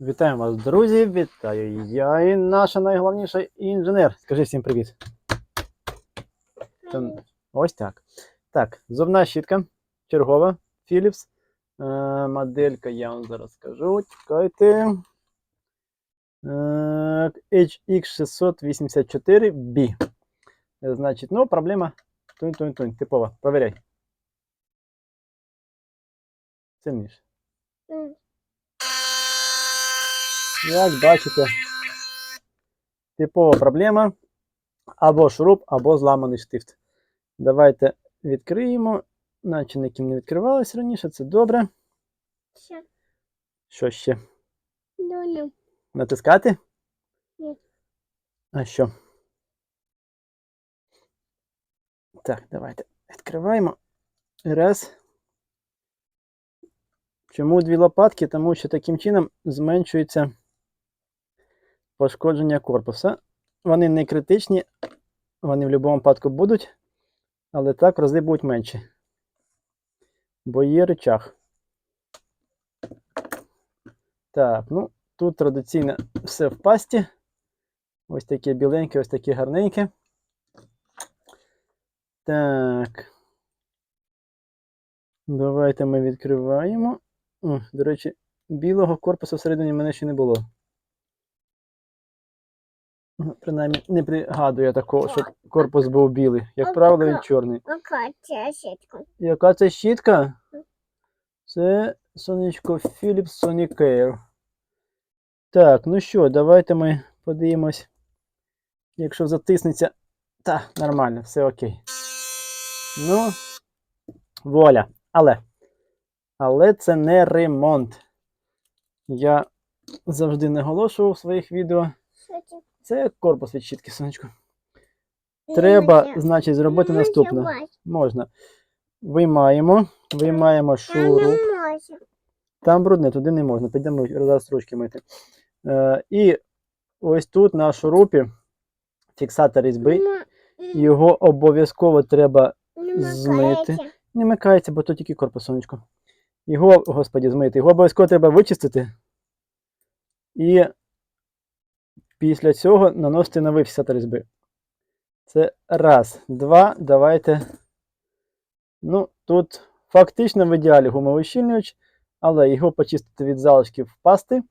Вітаємо вас, друзі! Вітаю! Я і наша найголовніша інженер. Скажи всім привіт. Там- Ось так. Так, зубна щітка. Чергова. Philips. Е, моделька, я вам зараз скажу. Чекайте. Е, HX684B. Е, Значить, ну, проблема. Тунь-тунь-тунь. Типова. Провіряй. Сильніше. Як бачите, типова проблема. Або шуруп, або зламаний штифт. Давайте відкриємо. Наче ніким не відкривалось раніше, це добре. Все, Що ще? долю. Натискати? Ні. А що? Так, давайте відкриваємо. Раз. Чому дві лопатки? Тому що таким чином зменшується пошкодження корпуса. Вони не критичні, вони в будь-якому випадку будуть, але так рази будуть менші. Бо є речах. Так, ну, тут традиційно все в пасті. Ось таке біленьке, ось таке гарненьке. Так. Давайте ми відкриваємо. О, до речі, білого корпусу всередині мене ще не було. Принаймні, не пригадую такого, щоб корпус був білий. Як правило, він чорний. Акація сітка. Яка це щітка? Це сонечко Philips Sonicare. Так, ну що, давайте ми подивимось. Якщо затиснеться. Та, нормально, все окей. Ну, воля. Але. Але це не ремонт. Я завжди наголошував в своїх відео. Це? Корпус від щітки, сонечко. Треба, значить, зробити наступне. Можна. Виймаємо, виймаємо шуру. Там брудне, туди не можна. Підемо зараз ручки мити. Е, і ось тут на шурупі фіксатор різьби. Його обов'язково треба змити. не микається, бо то тільки корпус сонечко. Його, господі, змити. Його обов'язково треба вичистити. І після цього наносити новий фіксатор різьби. Це раз. Два. Давайте. Ну, тут фактично в ідеалі гумовий щільнювач, але його почистити від залишків пасти.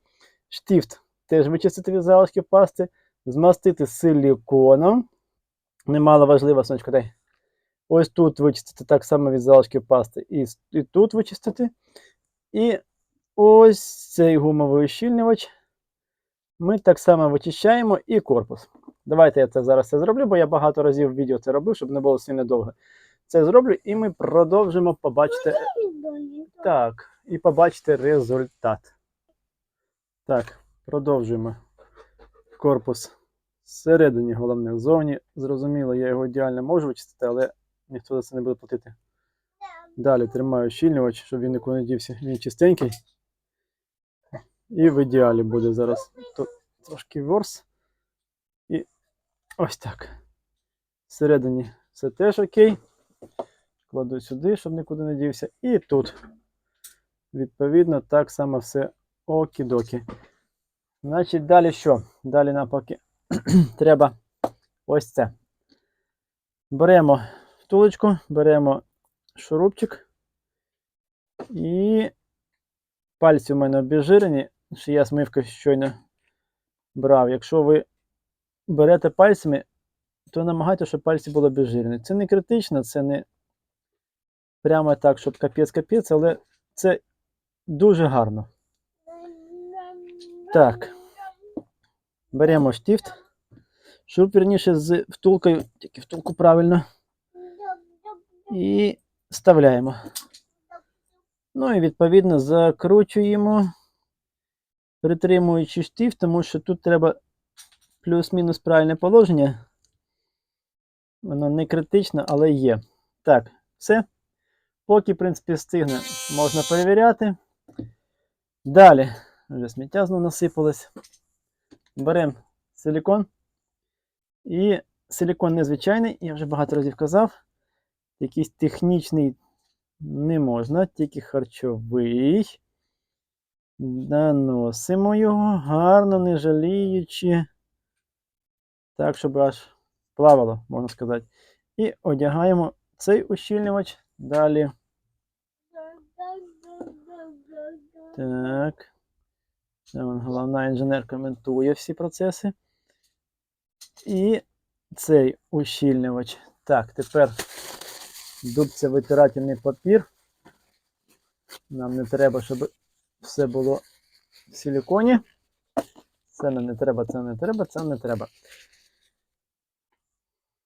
Штифт теж вичистити від залишків пасти. Змастити силіконом. Немало важливо, сонечко, дай. Ось тут вичистити так само від залишків пасти. І, і тут вичистити. І ось цей гумовий ущільнювач. Ми так само вичищаємо і корпус. Давайте я це зараз це зроблю, бо я багато разів в відео це робив, щоб не було сильно довго. Це зроблю, і ми продовжимо побачити. Так, і побачите результат. Так, продовжуємо. Корпус всередині, головне, ззовні. Зрозуміло, я його ідеально можу вичистити, але ніхто за це не буде платити. Далі тримаю щільнювач, щоб він нікуди не дівся. Він чистенький. І в ідеалі буде зараз. Тут трошки ворс. І ось так. Всередині все теж окей. Кладу сюди, щоб нікуди не дівся. І тут. Відповідно, так само все окі-докі. Значить, далі що? Далі нам поки треба ось це. Беремо втулочку, беремо шурупчик. І пальці у мене обезжирені, що я смивкою щойно брав. Якщо ви берете пальцями, то намагайтеся, щоб пальці були обезжирені. Це не критично, це не прямо так, щоб капець-капець, але це дуже гарно. Так. Беремо штифт. Шуруп, вірніше, з втулкою, тільки втулку правильно. І вставляємо. Ну і відповідно закручуємо, притримуючи штифт, тому що тут треба плюс-мінус правильне положення. Воно не критично, але є. Так, все. Поки, в принципі, стигне, можна перевіряти. Далі, вже сміття знову насипалось. Беремо силікон. І силікон незвичайний, я вже багато разів казав. Якийсь технічний не можна, тільки харчовий. Наносимо його гарно, не жаліючи. Так, щоб аж плавало, можна сказати. І одягаємо цей ущільнювач далі. Так. Головна інженер коментує всі процеси. І цей ущільнювач. Так, тепер дубця витирательний папір. Нам не треба, щоб все було в силіконі. Це не треба, це не треба, це не треба.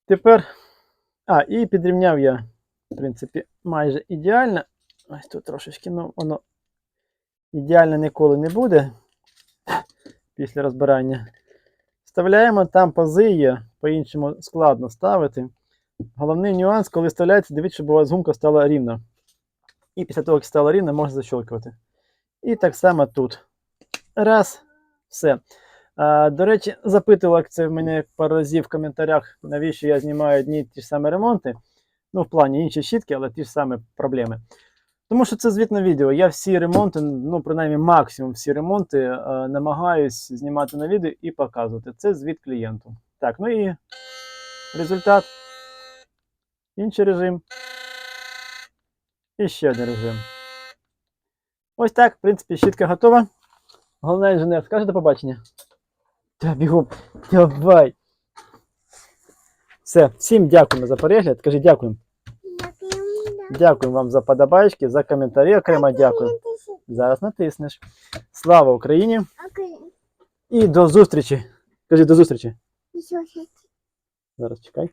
Тепер. А, і підрівняв я, в принципі, майже ідеально. Ось тут трошечки, ну, воно ідеально ніколи не буде після розбирання. Вставляємо там пази є, по-іншому складно ставити. Головний нюанс, коли вставляється, дивіться, щоб у вас гумка стала рівна. І після того, як стала рівна, можна защолкувати. І так само тут. Раз, все. А, до речі, запитували це в мене пару разів в коментарях, навіщо я знімаю одні ті ж самі ремонти. Ну, в плані інші щітки, але ті ж самі проблеми. Тому що це звітне відео. Я всі ремонти, ну, принаймні максимум всі ремонти, е, намагаюсь знімати на відео і показувати. Це звіт клієнту. Так, ну і результат. Інший режим. І ще один режим. Ось так, в принципі, щітка готова. Головний інженер, скаже до побачення. Та бігом, давай. Все, всім дякуємо за перегляд. Кажи дякуємо. Дякуємо вам за подобайки, за коментарі окремо дякую. Зараз натиснеш. Слава Україні і до зустрічі. Кажи до зустрічі. Зараз чекай.